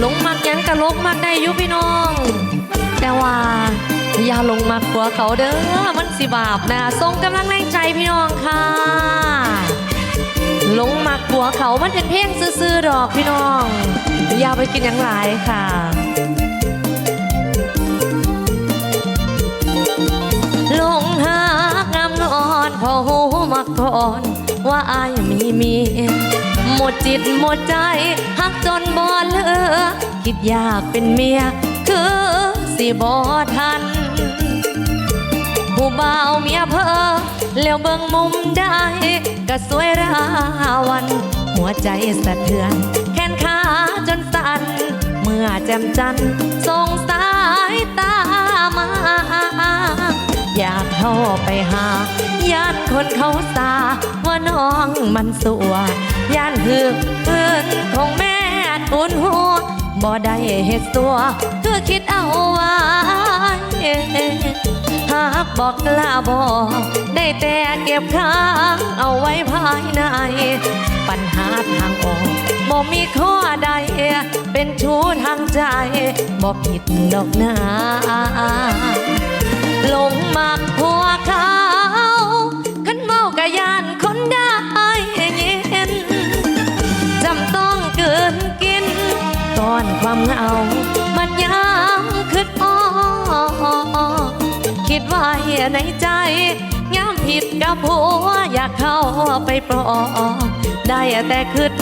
ลงมักยังกะลกมักได้ยู่พี่น้อง แต่ว่าอย่าลงมักกลัวเขาเด้อมันสิบาปนะส่งกำลังแรงใจพี่น้องค่ะลงมักกลัวเขามันเป็นเพลงซื่อๆดอกพี่น้อง อย่าไปกินหยังหลายค่ะลงหากงามนอนพอหูมักก่อนว่าอายมีเมีย มดจิตหมดใจหักจนบ่เหลือ คิดอยากเป็นเมีย คือสิบ่ทัน ผู้บ่าวเมียเพอแล้วเบิ่งมุมได้ก็สวยราวัน หัวใจสะเทือน แขนขาจนสั่น เมื่อแจ่มจันทร์ส่งสายตามาากเข้าไปหา ย่านคนเขาสาว่าน้องมันสัวย่านถึกพื้นของแม่ทุนหัวบ่ได้เฮ็ดตัว คือคิดเอาไว้หากบอกกล้าบอกได้แต่เก็บค้างเอาไว้ภายใน ปัญหาทางออกบ่มีข้อใด เป็นชู้ทางใจบ่ผิดดอกนา ก่อนความเหงา มันย้ำขึ้นอ้อคิดไว้ในใจย้มผิดกับผัวอยากเข้าไปปลอบได้แต่คิด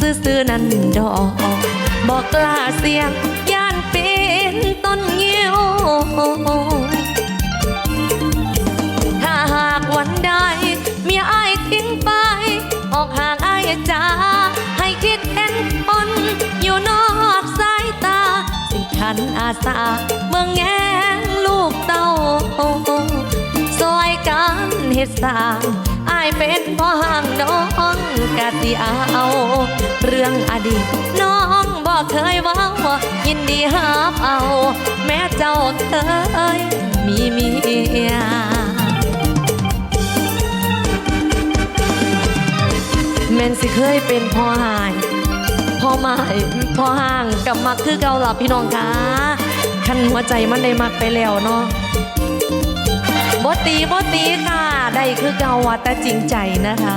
ซื่อๆนั่นดอกบอกกล้าเสียงย่านปีนต้นเงี้ยว ขันอาสาเมืองแงงลูกเต้าซอยกันเฮ็ดสร้างอายเป็นพ่อห่างน้องกะสิเอา เรื่องอดีตน้องบอกเคยว่ายินดีหับเอา แม้เจ้าเคยมีเมียแม่นสิเคยเป็นพ่อห่าง พ่อหมายพ่อห่างกับมักคือเก่าหลับพี่น้องคะคันหัวใจมันได้มักไปแล้วเนาะบตีบตีค่ะ ได้คือเก่าว่าแต่จริงใจนะคะ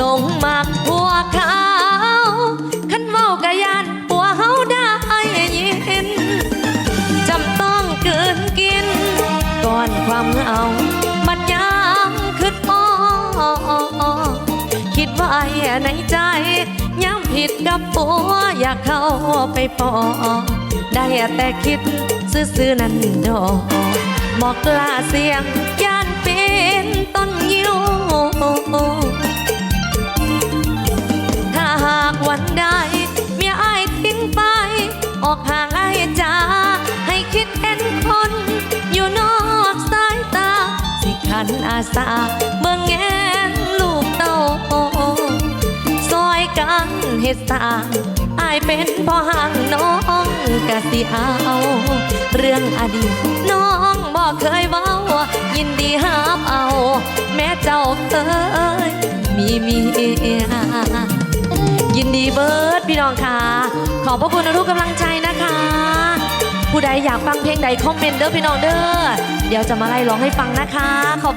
ลงมักผัวเขาคันเว้ากะยานปัวเฮาได้ยินจำต้องเกินกิน ก่อนความเหงามันย้ำขึ้นอ้อคิดว่าไอ้ ในใจย้ำผิดกับปัวอยากเข้าไปปอได้แต่คิดซื่อๆนั่นดอกบอกกล้าเสียงย่านเป็นต้นยิวถ้าหากวันใดเมียอายทิ้งไป ออกห่างอายจ้าให้คิดเห็นคนอยู่นอกสายตา สิขันอาสาเมืองแงนลูกเต้า เฮ็ดสร้างอายเป็นพ่อห่างน้องกะสิเอา เรื่องอดีตน้องบอกเคยเว้า ยินดีหับเอา แม้เจ้าเคยมีเมียยินดีเบิร์ดพี่น้องค่ะ ขอบพระคุณทุกกำลังใจนะคะ ผู้ใดอยากฟังเพลงใดคอมเมนต์เด้อพี่น้องเด้อเดี๋ยวจะมาไล่ร้องให้ฟังนะคะขอบ